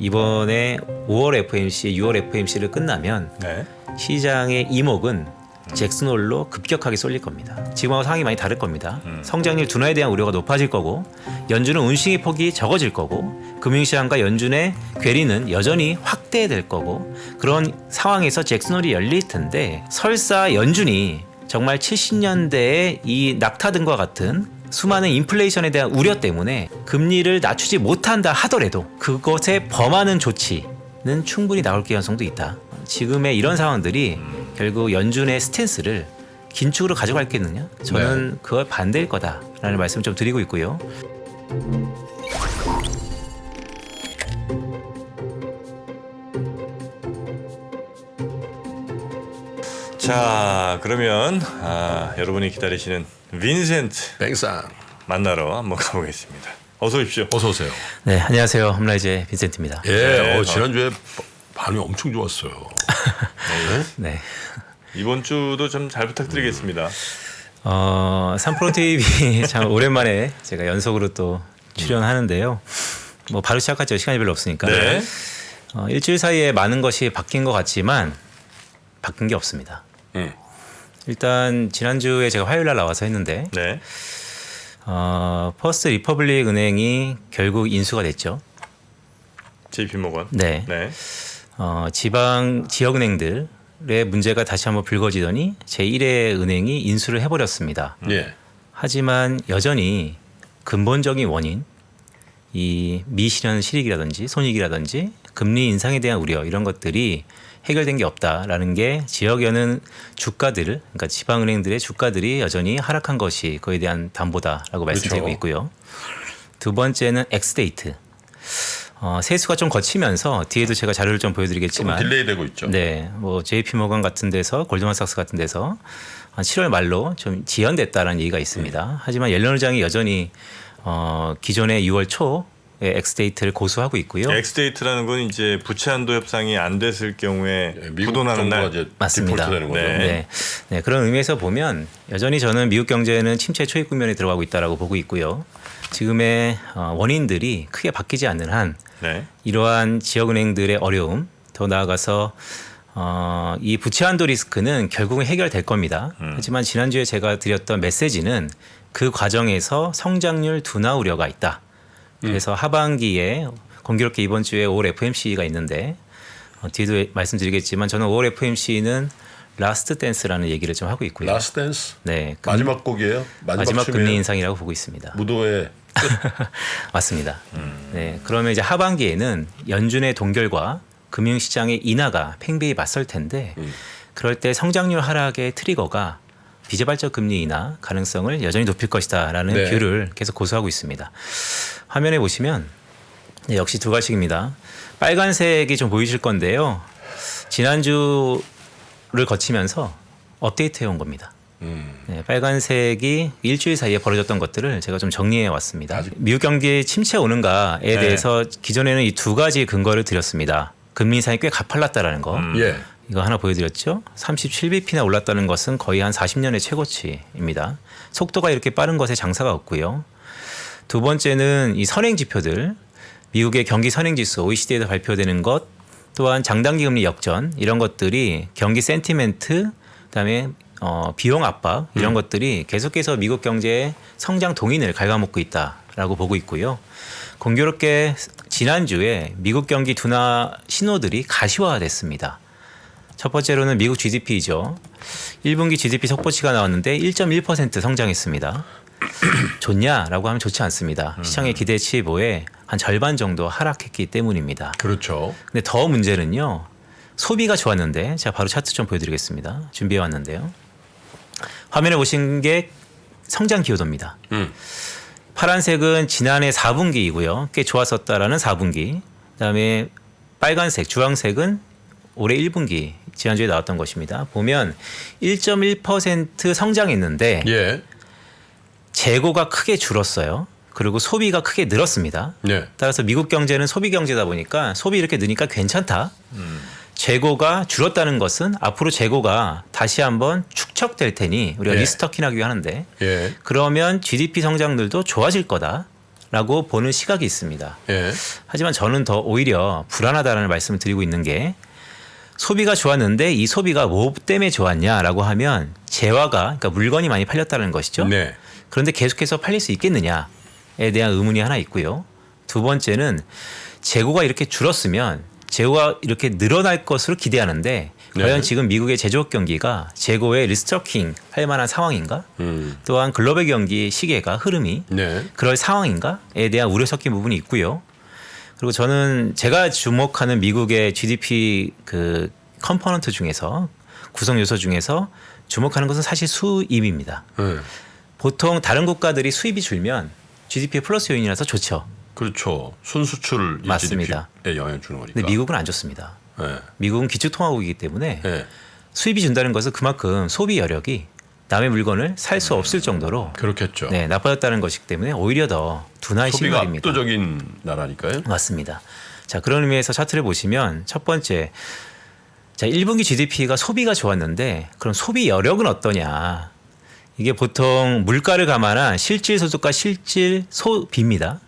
이번에 5월 FMC, 6월 FMC를 끝나면 네. 시장의 이목은 잭슨홀로 급격하게 쏠릴 겁니다. 지금하고 상황이 많이 다를 겁니다. 성장률 둔화에 대한 우려가 높아질 거고 연준은 운싱의 폭이 적어질 거고 금융시장과 연준의 괴리는 여전히 확대될 거고 그런 상황에서 잭슨홀이 열릴 텐데 설사 연준이 정말 70년대의 이 낙타 등과 같은 수많은 인플레이션에 대한 우려 때문에 금리를 낮추지 못한다 하더라도 그것에 범하는 조치는 충분히 나올 가능성도 있다. 지금의 이런 상황들이 결국 연준의 스탠스를 긴축으로 가져갈겠느냐? 저는 그걸 반대일 거다라는 말씀 좀 드리고 있고요. 자 그러면 아, 여러분이 기다리시는 빈센트 뱅상 만나러 한번 가보겠습니다. 어서 오십시오. 어서 오세요. 네, 안녕하세요. 홈라이즈의 빈센트입니다. 예, 네, 어, 어. 지난주에 반응이 엄청 좋았어요. 네. 이번 주도 좀 잘 부탁드리겠습니다. 어, 삼프로 TV 참 오랜만에 제가 연속으로 또 출연하는데요. 뭐 바로 시작하죠. 시간이 별로 없으니까. 네. 어, 일주일 사이에 많은 것이 바뀐 것 같지만 바뀐 게 없습니다. 음. 일단 지난주에 제가 화요일 날 나와서 했는데 네. 어, 퍼스트 리퍼블릭 은행이 결국 인수가 됐죠. JP 모건. 네. 네. 어, 지방 지역 은행들의 문제가 다시 한번 불거지더니 제1의 은행이 인수를 해버렸습니다. 예. 하지만 여전히 근본적인 원인 이 미실현 실익이라든지 손익이라든지 금리 인상에 대한 우려 이런 것들이 해결된 게 없다라는 게 지역에는 주가들을 그러니까 지방은행들의 주가들이 여전히 하락한 것이 그에 대한 담보다라고 말씀드리고 그렇죠. 있고요. 두 번째는 엑스데이트. 어, 세수가 좀 거치면서 뒤에도 제가 자료를 좀 보여드리겠지만 딜레이 되고 있죠. 네, 뭐 JP 모건 같은 데서 골드만삭스 같은 데서 한 7월 말로 좀 지연됐다라는 얘기가 있습니다. 하지만 옐런 의장이 여전히 어, 기존의 6월 초 에 엑스데이트를 고수하고 있고요. 엑스데이트라는 건 이제 부채 한도 협상이 안 됐을 경우에 예, 미국 부도나는 날. 맞습니다. 디폴트 되는 거죠. 네. 네. 네, 그런 의미에서 보면 여전히 저는 미국 경제는 침체 초입 국면에 들어가고 있다라고 보고 있고요. 지금의 어, 원인들이 크게 바뀌지 않는 한 네. 이러한 지역은행들의 어려움, 더 나아가서 어, 이 부채 한도 리스크는 결국은 해결될 겁니다. 하지만 지난주에 제가 드렸던 메시지는 그 과정에서 성장률 둔화 우려가 있다. 그래서 하반기에 공교롭게 이번 주에 5월 FMC가 있는데 어, 뒤에도 말씀드리겠지만 저는 5월 FMC는 라스트 댄스라는 얘기를 좀 하고 있고요. 라스트 댄스 네, 금- 마지막 곡이에요. 마지막, 마지막. 금리 인상이라고 보고 있습니다. 무도회 맞습니다. 네, 그러면 이제 하반기에는 연준의 동결과 금융시장의 인하가 팽배히 맞설 텐데 그럴 때 성장률 하락의 트리거가 비재발적 금리 인하 가능성을 여전히 높일 것이다라는 네. 뷰를 계속 고수하고 있습니다. 화면에 보시면 네, 역시 두 가지입니다. 빨간색이 좀 보이실 건데요. 지난주를 거치면서 업데이트해 온 겁니다. 음. 네, 빨간색이 일주일 사이에 벌어졌던 것들을 제가 좀 정리해 왔습니다. 아주- 미국 경기 침체 오는가에 네. 대해서 기존에는 이 두 가지 근거를 드렸습니다. 금리 인상이 꽤 가팔랐다라는 거. 음. 예. 이거 하나 보여드렸죠. 37bp나 올랐다는 것은 거의 한 40년의 최고치입니다. 속도가 이렇게 빠른 것에 장사가 없고요. 두 번째는 이 선행 지표들, 미국의 경기 선행 지수 OECD에서 발표되는 것, 또한 장단기 금리 역전 이런 것들이 경기 센티멘트, 그다음에 어, 비용 압박 이런 것들이 계속해서 미국 경제의 성장 동인을 갉아먹고 있다라고 보고 있고요. 공교롭게 지난주에 미국 경기 둔화 신호들이 가시화됐습니다. 첫 번째로는 미국 GDP죠. 1분기 GDP 속보치가 나왔는데 1.1% 성장했습니다. 좋냐라고 하면 좋지 않습니다. 시장의 기대치 보에 한 절반 정도 하락했기 때문입니다. 그렇죠. 근데 더 문제는요. 소비가 좋았는데 제가 바로 차트 좀 보여드리겠습니다. 준비해 왔는데요. 화면에 보신 게 성장 기여도입니다. 음. 파란색은 지난해 4분기이고요. 꽤 좋았었다라는 4분기. 그다음에 빨간색, 주황색은 올해 1분기 지난주에 나왔던 것입니다. 보면 1.1% 성장했는데 예. 재고가 크게 줄었어요. 그리고 소비가 크게 늘었습니다. 예. 따라서 미국 경제는 소비 경제다 보니까 소비 이렇게 느니까 괜찮다. 재고가 줄었다는 것은 앞으로 재고가 다시 한번 축적될 테니 우리가 예. 리스터킹하기 하는데 예. 그러면 GDP 성장률도 좋아질 거다. 라고 보는 시각이 있습니다. 예. 하지만 저는 더 오히려 불안하다는 말씀을 드리고 있는 게 소비가 좋았는데 이 소비가 뭐 때문에 좋았냐라고 하면 재화가 그러니까 물건이 많이 팔렸다는 것이죠. 네. 그런데 계속해서 팔릴 수 있겠느냐에 대한 의문이 하나 있고요. 두 번째는 재고가 이렇게 줄었으면 재고가 이렇게 늘어날 것으로 기대하는데 네. 과연 지금 미국의 제조업 경기가 재고에 리스트러킹 할 만한 상황인가? 음. 또한 글로벌 경기 시계가 흐름이 네. 그럴 상황인가에 대한 우려 섞인 부분이 있고요. 그리고 저는 제가 주목하는 미국의 GDP 그 컴포넌트 중에서 구성 요소 중에서 주목하는 것은 사실 수입입니다. 네. 보통 다른 국가들이 수입이 줄면 GDP 플러스 요인이라서 좋죠. 그렇죠. 순수출 맞습니다. 에 영향 주는 거니까. 근데 미국은 안 좋습니다. 네. 미국은 기축통화국이기 때문에 네. 수입이 준다는 것은 그만큼 소비 여력이 남의 물건을 살 수 없을 정도로 그렇겠죠. 네, 나빠졌다는 것이기 때문에 오히려 더 둔화의 소비가 신호입니다. 압도적인 나라니까요. 맞습니다. 자, 그런 의미에서 차트를 보시면 첫 번째 자, 1분기 GDP가 소비가 좋았는데 그럼 소비 여력은 어떠냐? 이게 보통 물가를 감안한 실질 소득과 실질 소비입니다.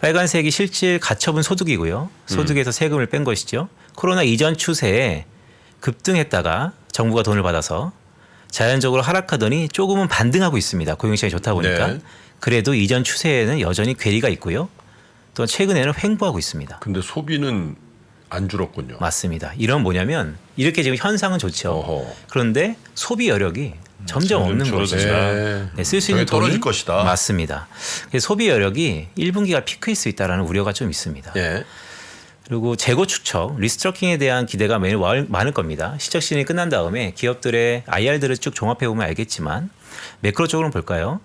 빨간색이 실질 가처분 소득이고요. 소득에서 세금을 뺀 것이죠. 코로나 이전 추세에 급등했다가 정부가 돈을 받아서 자연적으로 하락하더니 조금은 반등하고 있습니다. 고용 시장이 좋다 보니까. 네. 그래도 이전 추세에는 여전히 괴리가 있고요. 또 최근에는 횡보하고 있습니다. 근데 소비는 안 줄었군요. 맞습니다. 이런 뭐냐면 이렇게 지금 현상은 좋죠. 어허. 그런데 소비 여력이 점점 점점 없는. 거죠. 네. 네, 쓸수 있는 저게 떨어질 돈이 것이다. 맞습니다. 소비 여력이 1분기가 피크일 수 있다라는 우려가 좀 있습니다. 예. 그리고 재고 추적, 리스트러킹에 대한 기대가 많을- 많을 겁니다. 시적 시즌이 끝난 다음에 기업들의 IR들을 쭉 종합해 보면 알겠지만 매크로 쪽으로 볼까요?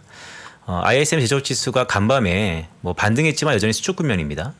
어, ISM 제조업 지수가 간밤에 뭐 반등했지만 여전히 수축 국면입니다.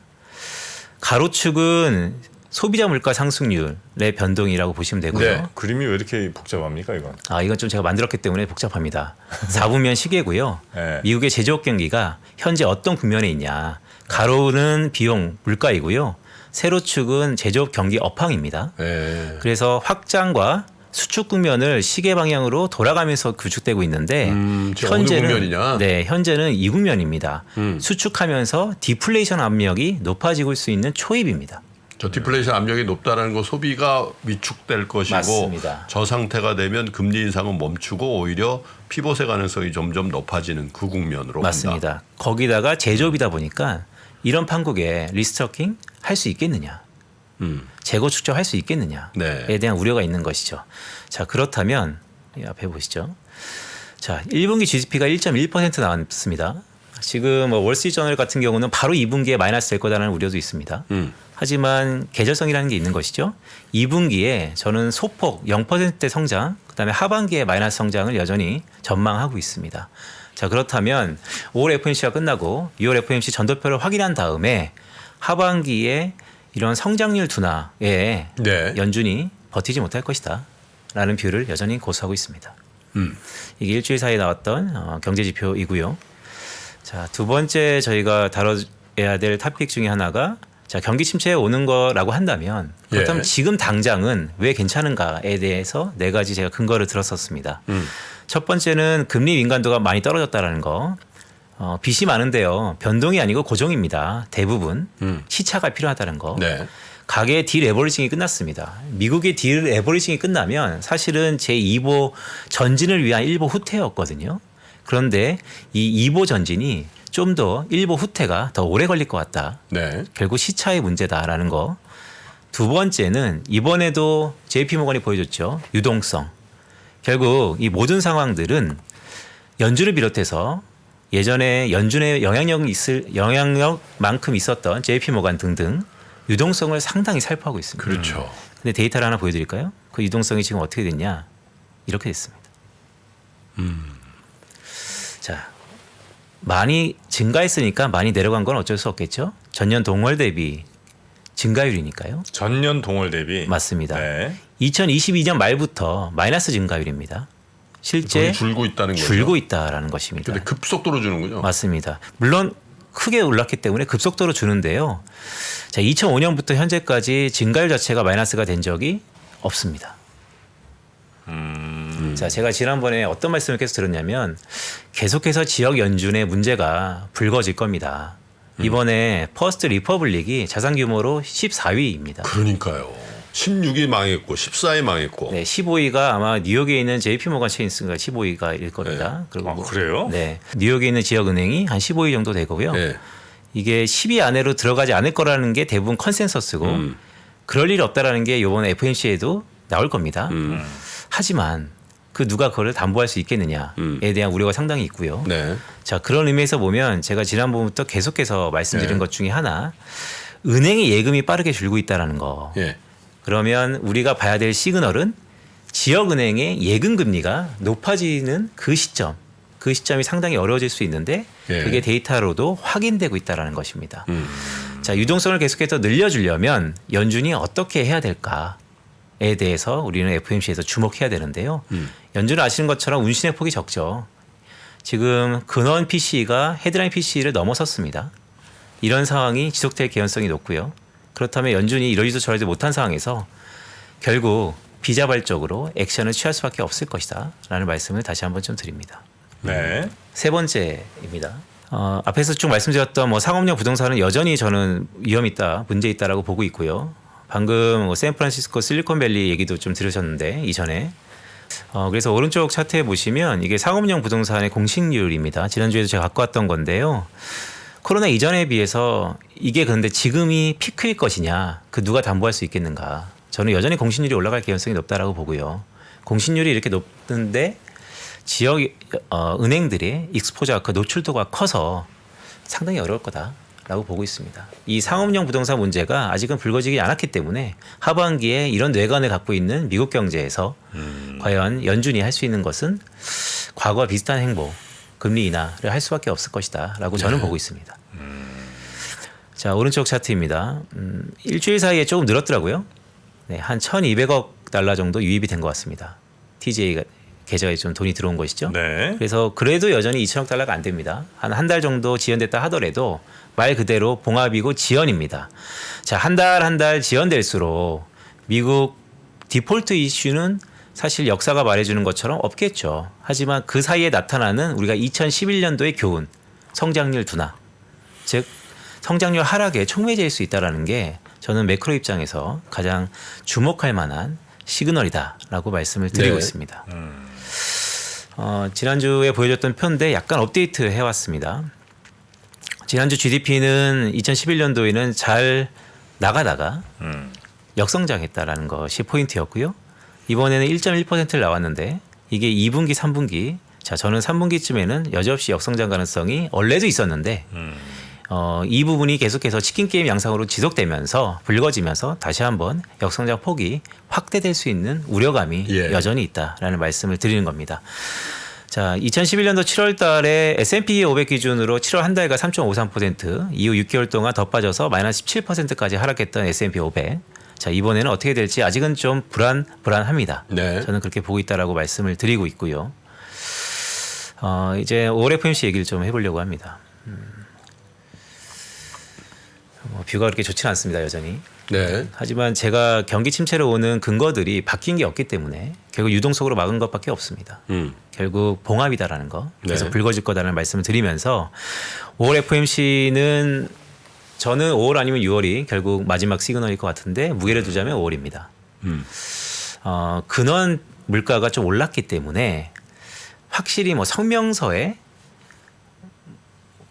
가로축은 소비자 물가 상승률의 변동이라고 보시면 되고요. 네. 그림이 왜 이렇게 복잡합니까 이건? 아, 이건 좀 제가 만들었기 때문에 복잡합니다. 4분면 시계고요. 네. 미국의 제조업 경기가 현재 어떤 국면에 있냐. 가로는 비용 물가이고요. 세로축은 제조업 경기 업황입니다. 예. 그래서 확장과 수축 국면을 시계 방향으로 돌아가면서 구축되고 있는데 음, 현재는 국면이냐? 네, 현재는 이 국면입니다. 음. 수축하면서 디플레이션 압력이 높아지고 수 있는 초입입니다. 저 디플레이션 압력이 높다는 거 소비가 위축될 것이고 맞습니다. 저 상태가 되면 금리 인상은 멈추고 오히려 피봇의 가능성이 점점 높아지는 그 국면으로 맞습니다. 간다. 거기다가 제조업이다 보니까 이런 판국에 리스트러킹 할 수 있겠느냐? 음. 재고 축적 할 수 있겠느냐에 네. 대한 우려가 있는 것이죠. 자 그렇다면 이 앞에 보시죠. 자 1분기 GDP가 1.1% 나왔습니다. 지금 뭐 월스트리트저널 같은 경우는 바로 2분기에 마이너스 될 거다라는 우려도 있습니다. 음. 하지만 계절성이라는 게 있는 것이죠. 2분기에 저는 소폭 0%대 성장, 그다음에 하반기에 마이너스 성장을 여전히 전망하고 있습니다. 자 그렇다면 5월 FOMC가 끝나고 6월 FOMC 전도표를 확인한 다음에 하반기에 이런 성장률 둔화에 네. 연준이 버티지 못할 것이다라는 뷰를 여전히 고수하고 있습니다. 음. 이게 일주일 사이에 나왔던 어, 경제 지표이고요. 자, 두 번째 저희가 다뤄야 될 토픽 중에 하나가 자, 경기 침체에 오는 거라고 한다면 그렇다면 예. 지금 당장은 왜 괜찮은가에 대해서 네 가지 제가 근거를 들었었습니다. 음. 첫 번째는 금리 민감도가 많이 떨어졌다라는 거. 어, 빚이 많은데요. 변동이 아니고 고정입니다. 대부분 음. 시차가 필요하다는 거. 네. 가계의 딜 에버리징이 끝났습니다. 미국의 딜 에버리징이 끝나면 사실은 제2보 전진을 위한 1보 후퇴였거든요. 그런데 이 2보 전진이 좀더 1보 후퇴가 더 오래 걸릴 것 같다. 네. 결국 시차의 문제다라는 거. 두 번째는 이번에도 JP 모건이 보여줬죠. 유동성. 결국 이 모든 상황들은 연준을 비롯해서 예전에 연준의 영향력 있을 영향력만큼 있었던 JP 모건 등등 유동성을 상당히 살포하고 있습니다. 그렇죠. 근데 데이터를 하나 보여드릴까요? 그 유동성이 지금 어떻게 됐냐? 이렇게 됐습니다. 자, 많이 증가했으니까 많이 내려간 건 어쩔 수 없겠죠. 전년 동월 대비 증가율이니까요. 전년 동월 대비 맞습니다. 네. 2022년 말부터 마이너스 증가율입니다. 실제 줄고 있다는 거죠. 줄고 있다라는 것입니다. 근데 급속도로 주는군요. 맞습니다. 물론 크게 올랐기 때문에 급속도로 주는데요. 자, 2005년부터 현재까지 증가율 자체가 마이너스가 된 적이 없습니다. 자, 제가 지난번에 어떤 말씀을 계속 들었냐면 계속해서 지역 연준의 문제가 불거질 겁니다. 이번에 퍼스트 리퍼블릭이 자산 규모로 14위입니다. 그러니까요. 16위 망했고 14위 망했고. 네, 15위가 아마 뉴욕에 있는 JP 모건 체인스가 15위가일 겁니다. 그리고 아, 뭐- 그래요? 네. 뉴욕에 있는 지역 은행이 한 15위 정도 되고요. 예. 이게 10위 안으로 들어가지 않을 거라는 게 대부분 컨센서스고 음. 그럴 일 없다라는 게 이번 FOMC에도 나올 겁니다. 음. 하지만 그 누가 그걸 담보할 수 있겠느냐에 음. 대한 우려가 상당히 있고요. 네. 자 그런 의미에서 보면 제가 지난번부터 계속해서 말씀드린 네. 것 중에 하나 은행의 예금이 빠르게 줄고 있다라는 거. 예. 그러면 우리가 봐야 될 시그널은 지역은행의 예금 금리가 높아지는 그 시점, 그 시점이 상당히 어려워질 수 있는데 예. 그게 데이터로도 확인되고 있다라는 것입니다. 음. 자 유동성을 계속해서 늘려주려면 연준이 어떻게 해야 될까에 대해서 우리는 FOMC에서 주목해야 되는데요. 음. 연준은 아시는 것처럼 운신의 폭이 적죠. 지금 근원 PC가 헤드라인 PC를 넘어섰습니다. 이런 상황이 지속될 개연성이 높고요. 그렇다면 연준이 이러지도 저러지도 못한 상황에서 결국 비자발적으로 액션을 취할 수밖에 없을 것이다. 라는 말씀을 다시 한번 좀 드립니다. 네. 세 번째입니다. 어, 앞에서 쭉 말씀드렸던 뭐 상업용 부동산은 여전히 저는 위험 있다, 문제 있다라고 보고 있고요. 방금 뭐 샌프란시스코 실리콘밸리 얘기도 좀 들으셨는데 이전에 어, 그래서 오른쪽 차트에 보시면 이게 상업용 부동산의 공식률입니다. 지난주에도 제가 갖고 왔던 건데요. 코로나 이전에 비해서 이게 그런데 지금이 피크일 것이냐, 그 누가 담보할 수 있겠는가? 저는 여전히 공신률이 올라갈 개연성이 높다라고 보고요. 공신률이 이렇게 높은데 지역 어, 은행들의 익스포저가 그 노출도가 커서 상당히 어려울 거다라고 보고 있습니다. 이 상업용 부동산 문제가 아직은 불거지지 않았기 때문에 하반기에 이런 뇌관을 갖고 있는 미국 경제에서 과연 연준이 할 수 있는 것은 과거와 비슷한 행보, 금리 인하를 할 수밖에 없을 것이다라고 저는 보고 있습니다. 자 오른쪽 차트입니다. 음, 일주일 사이에 조금 늘었더라고요. 네, 한 1,200억 달러 정도 유입이 된 것 같습니다. TJ 계좌에 좀 돈이 들어온 것이죠. 네. 그래서 그래도 여전히 2천억 달러가 안 됩니다. 한 한 달 정도 지연됐다 하더라도 말 그대로 봉합이고 지연입니다. 자, 한 달 한 달 지연될수록 미국 디폴트 이슈는 사실 역사가 말해주는 것처럼 없겠죠. 하지만 그 사이에 나타나는 우리가 2011년도의 교훈, 성장률 둔화, 즉 성장률 하락에 촉매질 수 있다라는 게 저는 매크로 입장에서 가장 주목할 만한 시그널이다라고 말씀을 드리고 네. 있습니다. 어, 지난주에 보여줬던 편인데 약간 업데이트 해왔습니다. 지난주 GDP는 2011년도에는 잘 나가다가 음. 역성장했다라는 것이 포인트였고요. 이번에는 1.1%를 나왔는데 이게 2분기, 3분기. 자, 저는 3분기쯤에는 여지없이 역성장 가능성이 원래도 있었는데 음. 어, 이 부분이 계속해서 치킨 게임 양상으로 지속되면서 불거지면서 다시 한번 역성장 폭이 확대될 수 있는 우려감이 예. 여전히 있다라는 말씀을 드리는 겁니다. 자, 2011년도 7월 달에 S&P 500 기준으로 7월 한 달간 3.53% 이후 6개월 동안 더 빠져서 마이너스 17%까지 하락했던 S&P 500. 자, 이번에는 어떻게 될지 아직은 좀 불안 불안합니다. 네. 저는 그렇게 보고 있다라고 말씀을 드리고 있고요. 어, 이제 올 FMC 얘기를 좀 해보려고 합니다. 음. 뭐 뷰가 그렇게 좋지는 않습니다, 여전히. 네. 하지만 제가 경기 침체로 오는 근거들이 바뀐 게 없기 때문에 결국 유동성으로 막은 것밖에 없습니다. 음. 결국 봉합이다라는 거. 그래서 네. 불거질 거다라는 말씀을 드리면서 5월 FMC는 저는 5월 아니면 6월이 결국 마지막 시그널일 것 같은데 무게를 두자면 5월입니다. 음. 어, 근원 물가가 좀 올랐기 때문에 확실히 뭐 성명서에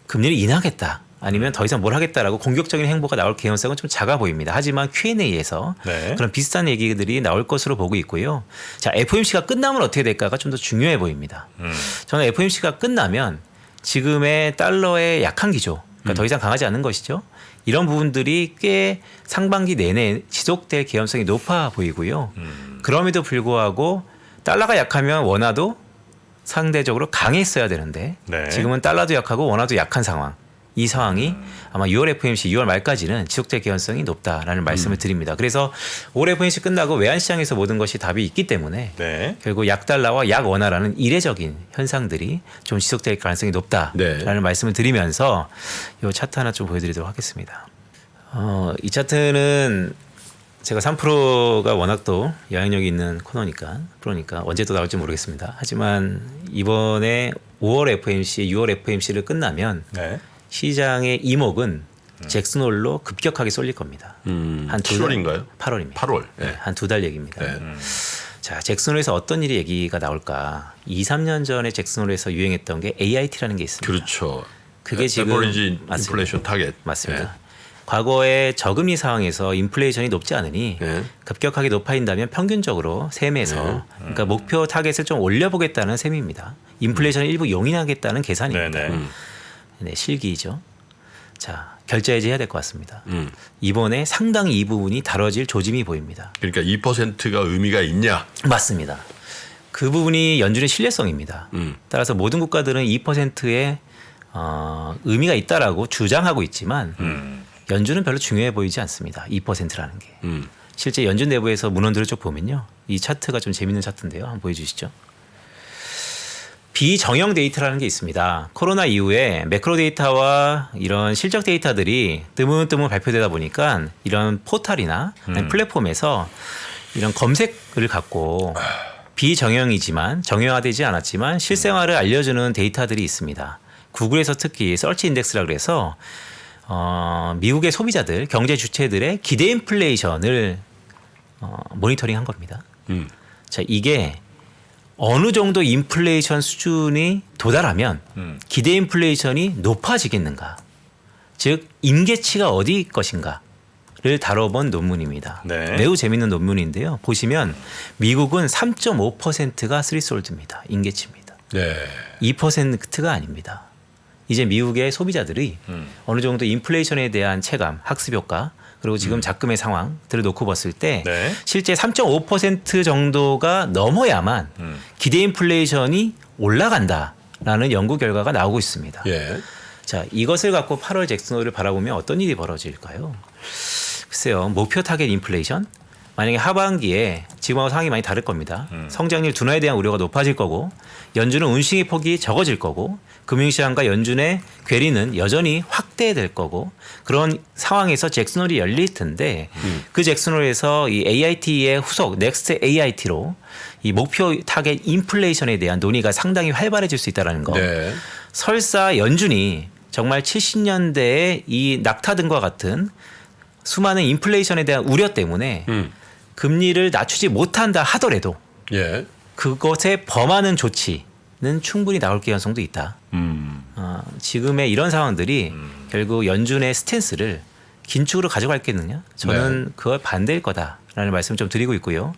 금리를 인하겠다. 아니면 더 이상 뭘 하겠다라고 공격적인 행보가 나올 개연성은 좀 작아 보입니다. 하지만 Q&A에서 네. 그런 비슷한 얘기들이 나올 것으로 보고 있고요. 자, FOMC가 끝나면 어떻게 될까가 좀 더 중요해 보입니다. 음. 저는 FOMC가 끝나면 지금의 달러의 약한 기조, 그러니까 더 이상 강하지 않은 것이죠. 이런 부분들이 꽤 상반기 내내 지속될 개연성이 높아 보이고요. 음. 그럼에도 불구하고 달러가 약하면 원화도 상대적으로 강했어야 되는데 네. 지금은 달러도 약하고 원화도 약한 상황. 이 상황이 아마 6월 FOMC 6월 말까지는 지속될 개연성이 높다라는 말씀을 드립니다. 그래서 올 FOMC 끝나고 외환 시장에서 모든 것이 답이 있기 때문에 네. 결국 약달러와 약원화라는 이례적인 현상들이 좀 지속될 가능성이 높다라는 네. 말씀을 드리면서 이 차트 하나 좀 보여드리도록 하겠습니다. 어, 이 차트는 제가 3%가 워낙 또 영향력이 있는 코너니까 프로니까 언제 또 나올지 모르겠습니다. 하지만 이번에 5월 FMC, 6월 FMC를 끝나면 네. 시장의 이목은 잭슨 홀로 급격하게 쏠릴 겁니다. 음, 한두 7월인가요? 8월입니다. 8월. 네. 한두 달 얘기입니다. 네. 자, 잭슨 홀에서 어떤 일이 얘기가 나올까? 2, 3년 전에 잭슨 홀에서 유행했던 게 AIT라는 게 있습니다. 그렇죠. 그게 지금 에버리지 맞습니다. 인플레이션 타겟. 맞습니다. 과거에 저금리 상황에서 인플레이션이 높지 않으니 네. 급격하게 높아진다면 평균적으로 셈에서 그러니까 목표 타겟을 좀 올려보겠다는 셈입니다. 인플레이션을 일부 용인하겠다는 계산입니다. 네 네. 네, 실기이죠. 자, 결제 해지 해야 될 것 같습니다. 음. 이번에 상당히 이 부분이 다뤄질 조짐이 보입니다. 그러니까 2%가 의미가 있냐? 맞습니다. 그 부분이 연준의 신뢰성입니다. 음. 따라서 모든 국가들은 2%의 어, 의미가 있다라고 주장하고 있지만 음. 연준은 별로 중요해 보이지 않습니다. 2%라는 게. 음. 실제 연준 내부에서 문헌들을 쭉 보면요. 이 차트가 좀 재밌는 차트인데요. 한번 보여주시죠. 비정형 데이터라는 게 있습니다. 코로나 이후에 매크로 데이터와 이런 실적 데이터들이 뜨문뜨문 발표되다 보니까 이런 포털이나 아니면 플랫폼에서 이런 검색을 갖고 비정형이지만 정형화되지 않았지만 실생활을 알려주는 데이터들이 있습니다. 구글에서 특히 서치 인덱스라 그래서 어, 미국의 소비자들, 경제 주체들의 기대 인플레이션을 어, 모니터링 한 겁니다. 음. 자, 이게 어느 정도 인플레이션 수준이 도달하면 음. 기대 인플레이션이 높아지겠는가? 즉 임계치가 어디 것인가 를 다뤄본 논문입니다. 네. 매우 재밌는 논문인데요. 보시면 미국은 3.5%가 스리솔드입니다. 임계치입니다. 네. 2%가 아닙니다. 이제 미국의 소비자들이 음. 어느 정도 인플레이션에 대한 체감, 학습 효과, 그리고 지금 작금의 상황들을 놓고 봤을 때 네. 실제 3.5% 정도가 넘어야만 음. 기대 인플레이션이 올라간다라는 연구 결과가 나오고 있습니다. 예. 자, 이것을 갖고 8월 잭슨홀을 바라보면 어떤 일이 벌어질까요? 글쎄요, 목표 타겟 인플레이션? 만약에 하반기에 지금하고 상황이 많이 다를 겁니다. 성장률 둔화에 대한 우려가 높아질 거고, 연준은 운싱의 폭이 적어질 거고, 금융시장과 연준의 괴리는 여전히 확대될 거고, 그런 상황에서 잭슨홀이 열릴 텐데, 그 잭슨홀에서 이 AIT의 후속 넥스트 AIT로 이 목표 타겟 인플레이션에 대한 논의가 상당히 활발해질 수 있다는 거. 네. 설사 연준이 정말 70년대의 이 낙타 등과 같은 수많은 인플레이션에 대한 우려 때문에 음. 금리를 낮추지 못한다 하더라도 예. 그것에 범하는 조치는 충분히 나올 가능성도 있다. 음. 어, 지금의 이런 상황들이 결국 연준의 스탠스를 긴축으로 가져갈겠느냐? 저는 네. 그걸 반대일 거다라는 말씀을 좀 드리고 있고요.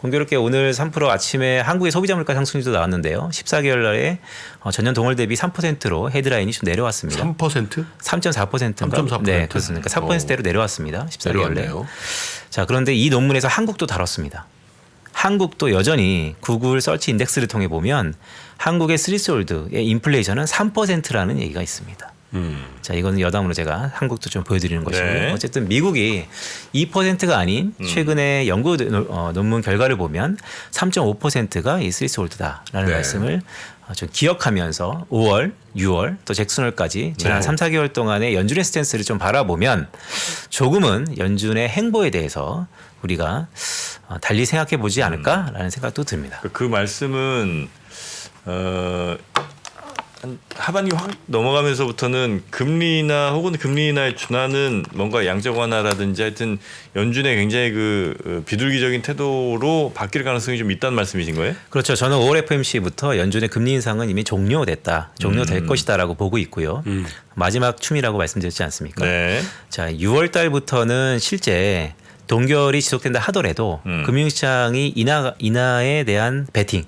공교롭게 오늘 3% 아침에 한국의 소비자 물가 상승률도 나왔는데요. 14개월 날에 어, 전년 동월 대비 3%로 헤드라인이 좀 내려왔습니다. 3%? 3.4%인가? 3.4%. 네, 그렇습니다. 4%대로 내려왔습니다. 14개월 내. 내려왔네요. 자, 그런데 이 논문에서 한국도 다뤘습니다. 한국도 여전히 구글 서치 인덱스를 통해 보면 한국의 스리솔드의 인플레이션은 3%라는 얘기가 있습니다. 음. 자, 이거는 여담으로 제가 한국도 좀 보여드리는 것이고요. 네. 어쨌든 미국이 2%가 아닌 최근에 연구 논- 어, 논문 결과를 보면 3.5%가 이 스위스홀드다라는 네. 말씀을 어, 좀 기억하면서 5월, 6월 또 잭슨홀까지 지난 네. 3, 4개월 동안의 연준의 스탠스를 좀 바라보면 조금은 연준의 행보에 대해서 우리가 어, 달리 생각해 보지 않을까라는 생각도 듭니다. 그- 그 말씀은 어, 한 하반기 확 넘어가면서부터는 금리나 혹은 금리 인하의 준하는 뭔가 양적 완화라든지 하여튼 연준의 굉장히 그 어, 비둘기적인 태도로 바뀔 가능성이 좀 있다는 말씀이신 거예요? 그렇죠. 저는 5월 FMC부터 연준의 금리 인상은 이미 종료됐다, 종료될 것이다라고 보고 있고요. 음. 마지막 춤이라고 말씀드렸지 않습니까? 네. 자, 6월 달부터는 실제 동결이 지속된다 하더라도 음. 금융시장이 인하 인하에 대한 베팅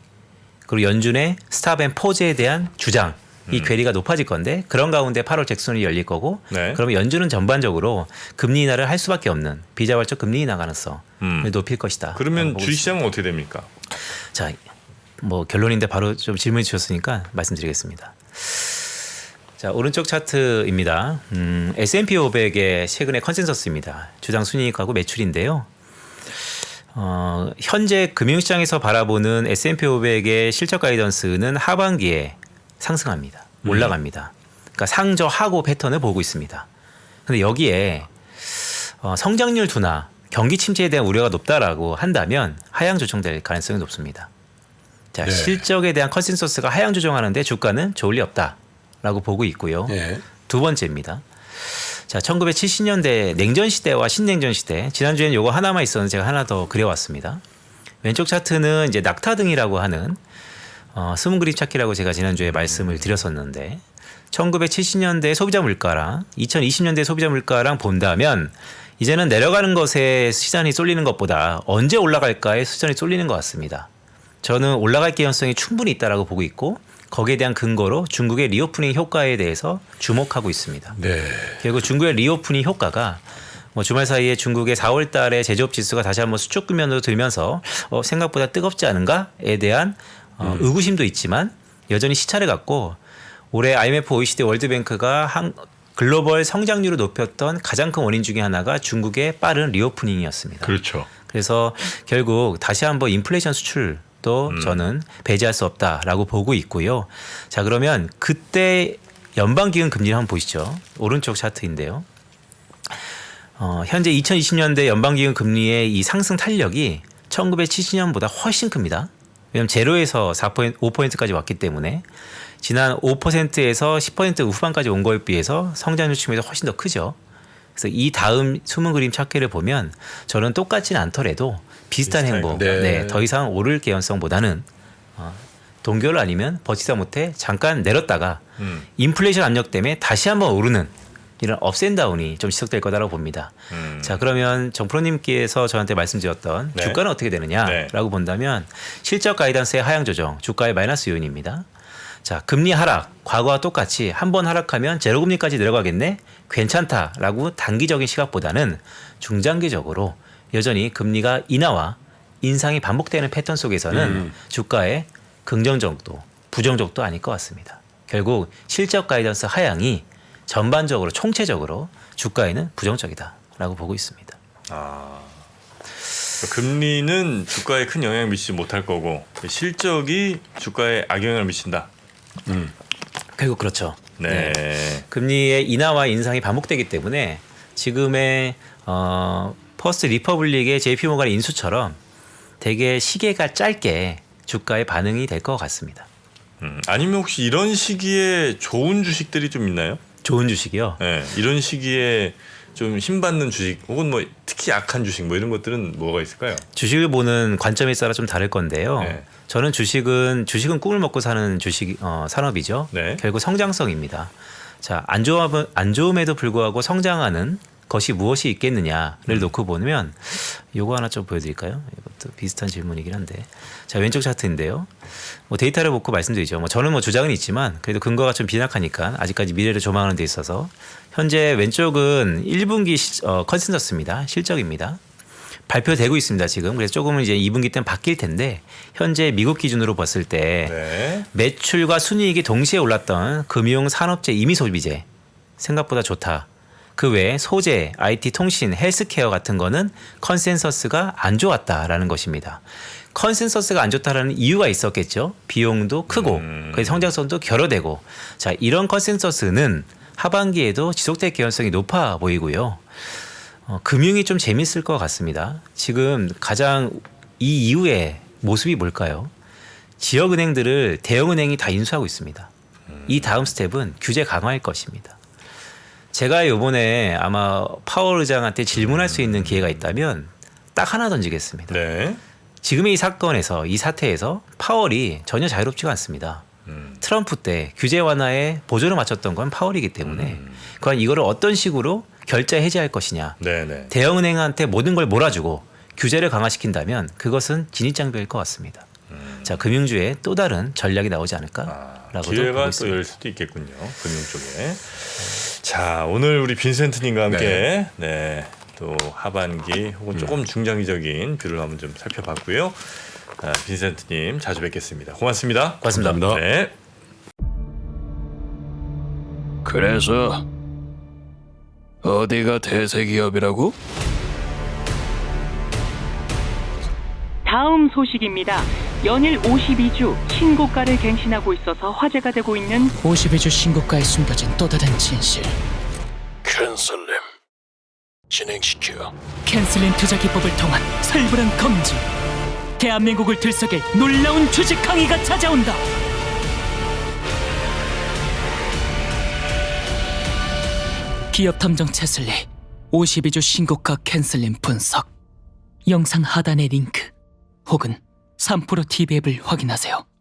그리고 연준의 스탑 앤 포즈에 대한 주장 이 괴리가 높아질 건데 그런 가운데 8월 잭슨이 열릴 거고 네. 그러면 연준은 전반적으로 금리 인하를 할 수밖에 없는 비자발적 금리 인하 가능성을 음. 높일 것이다. 그러면 보고 주식시장은 어떻게 됩니까? 자, 뭐 결론인데 바로 좀 질문해 주셨으니까 말씀드리겠습니다. 자, 오른쪽 차트입니다. 음, S&P 500의 최근의 컨센서스입니다. 주당 순이익하고 매출인데요. 어, 현재 금융시장에서 바라보는 S&P 500의 실적 가이던스는 하반기에 상승합니다. 올라갑니다. 그러니까 상저하고 패턴을 보고 있습니다. 근데 여기에 어, 성장률 둔화 경기 침체에 대한 우려가 높다라고 한다면 하향 조정될 가능성이 높습니다. 자, 네. 실적에 대한 컨센서스가 하향 조정하는데 주가는 좋을 리 없다라고 보고 있고요. 예. 두 번째입니다. 자, 1970년대 냉전 시대와 신냉전 시대. 지난주에는 요거 하나만 있었는데 제가 하나 더 그려왔습니다. 왼쪽 차트는 이제 낙타등이라고 하는 어, 숨은 그림 찾기라고 제가 지난주에 말씀을 드렸었는데 1970년대 소비자 물가랑 2020년대 소비자 물가랑 본다면 이제는 내려가는 것에 시선이 쏠리는 것보다 언제 올라갈까에 시선이 쏠리는 것 같습니다. 저는 올라갈 개연성이 충분히 있다라고 보고 있고 거기에 대한 근거로 중국의 리오프닝 효과에 대해서 주목하고 있습니다. 네. 결국 중국의 리오프닝 효과가 뭐 주말 사이에 중국의 4월 달에 제조업 지수가 다시 한번 수축 국면으로 들면서 어, 생각보다 뜨겁지 않은가에 대한 어, 의구심도 있지만 여전히 시차를 갖고 올해 IMF, OECD, 월드뱅크가 한 글로벌 성장률을 높였던 가장 큰 원인 중에 하나가 중국의 빠른 리오프닝이었습니다. 그렇죠. 그래서 결국 다시 한번 인플레이션 수출도 저는 배제할 수 없다라고 보고 있고요. 자 그러면 그때 연방기금 금리를 한번 보시죠. 오른쪽 차트인데요. 어, 현재 2020년대 연방기금 금리의 이 상승 탄력이 1970년보다 훨씬 큽니다. 왜냐하면 제로에서 4% 5%까지 왔기 때문에 지난 5%에서 10% 후반까지 온 거에 비해서 성장률 측면에서 훨씬 더 크죠. 그래서 이 다음 숨은 그림 찾기를 보면 저는 똑같지는 않더라도 비슷한 비슷한 행보, 네. 네. 더 이상 오를 개연성보다는 어, 동결 아니면 버티다 못해 잠깐 내렸다가 음. 인플레이션 압력 때문에 다시 한번 오르는 이런 업센다운이 좀 지속될 거다라고 봅니다. 음. 자 그러면 정프로님께서 저한테 말씀드렸던 네. 주가는 어떻게 되느냐라고 본다면 실적 가이던스의 하향 조정, 주가의 마이너스 요인입니다. 자 금리 하락, 과거와 똑같이 한 번 하락하면 제로 금리까지 내려가겠네, 괜찮다라고 단기적인 시각보다는 중장기적으로 여전히 금리가 인하와 인상이 반복되는 패턴 속에서는 음. 주가의 긍정적도, 부정적도 아닐 것 같습니다. 결국 실적 가이던스 하향이 전반적으로 총체적으로 주가에는 부정적이다라고 보고 있습니다. 아. 금리는 주가에 큰 영향을 미치지 못할 거고 실적이 주가에 악영향을 미친다. 결국 그렇죠. 네. 금리의 인하와 인상이 반복되기 때문에 지금의 어, 퍼스트 리퍼블릭의 JP 모간 인수처럼 되게 시계가 짧게 주가의 반응이 될 것 같습니다. 음, 아니면 혹시 이런 시기에 좋은 주식들이 좀 있나요? 좋은 주식이요. 네. 이런 시기에 좀 힘받는 주식 혹은 뭐 특히 약한 주식 뭐 이런 것들은 뭐가 있을까요? 주식을 보는 관점에 따라 좀 다를 건데요. 네. 저는 주식은 주식은 꿈을 먹고 사는 주식 어, 산업이죠. 네. 결국 성장성입니다. 자, 안 좋아 안 좋음에도 불구하고 성장하는 것이 무엇이 있겠느냐를 음. 놓고 보면 요거 하나 좀 보여드릴까요? 이것도 비슷한 질문이긴 한데 자 왼쪽 차트인데요. 뭐 데이터를 보고 말씀드리죠. 뭐 저는 뭐 주장은 있지만 그래도 근거가 좀 빈약하니까 아직까지 미래를 조망하는 데 있어서 현재 왼쪽은 1분기 시, 어, 컨센서스입니다. 실적입니다. 발표되고 있습니다 지금 그래서 조금은 이제 2분기 때는 바뀔 텐데 현재 미국 기준으로 봤을 때 네. 매출과 순이익이 동시에 올랐던 금융 산업재 임의 소비재 생각보다 좋다. 그 외에 소재, IT 통신, 헬스케어 같은 거는 컨센서스가 안 좋았다라는 것입니다. 컨센서스가 안 좋다라는 이유가 있었겠죠. 비용도 크고 음. 그 성장성도 결여되고 자 이런 컨센서스는 하반기에도 지속될 개연성이 높아 보이고요. 어, 금융이 좀 재밌을 것 같습니다. 지금 가장 이 이후의 모습이 뭘까요? 지역은행들을 대형은행이 다 인수하고 있습니다. 이 다음 스텝은 규제 강화일 것입니다. 제가 요번에 아마 파월 의장한테 질문할 수 있는 기회가 있다면 딱 하나 던지겠습니다. 네. 지금의 이 사건에서 이 사태에서 파월이 전혀 자유롭지가 않습니다. 음. 트럼프 때 규제 완화에 보조를 맞췄던 건 파월이기 때문에 음. 과연 이거를 어떤 식으로 결제 해제할 것이냐 네, 네. 대형은행한테 모든 걸 몰아주고 규제를 강화시킨다면 그것은 진입장벽일 것 같습니다. 자 금융주에 또 다른 전략이 나오지 아, 않을까라고도 보고 기회가 또. 열 수도 있겠군요. 금융 쪽에. 자, 오늘 우리 빈센트님과 함께 네. 또 하반기 혹은 조금 중장기적인 뷰를 한번 좀 살펴봤고요. 아, 빈센트님 자주 뵙겠습니다. 고맙습니다. 고맙습니다. 감사합니다. 네. 그래서 어디가 대세 기업이라고? 다음 소식입니다. 연일 52주 신고가를 갱신하고 있어서 화제가 되고 있는 52주 신고가에 숨겨진 또 다른 진실 큰슬림 진행시켜. 캔슬린 투자 기법을 통한 살벌한 검증. 대한민국을 들썩일 놀라운 주식 강의가 찾아온다. 기업 탐정 채슬리 52주 신고가 캔슬린 분석. 영상 하단의 링크 혹은 3프로 TV 앱을 확인하세요.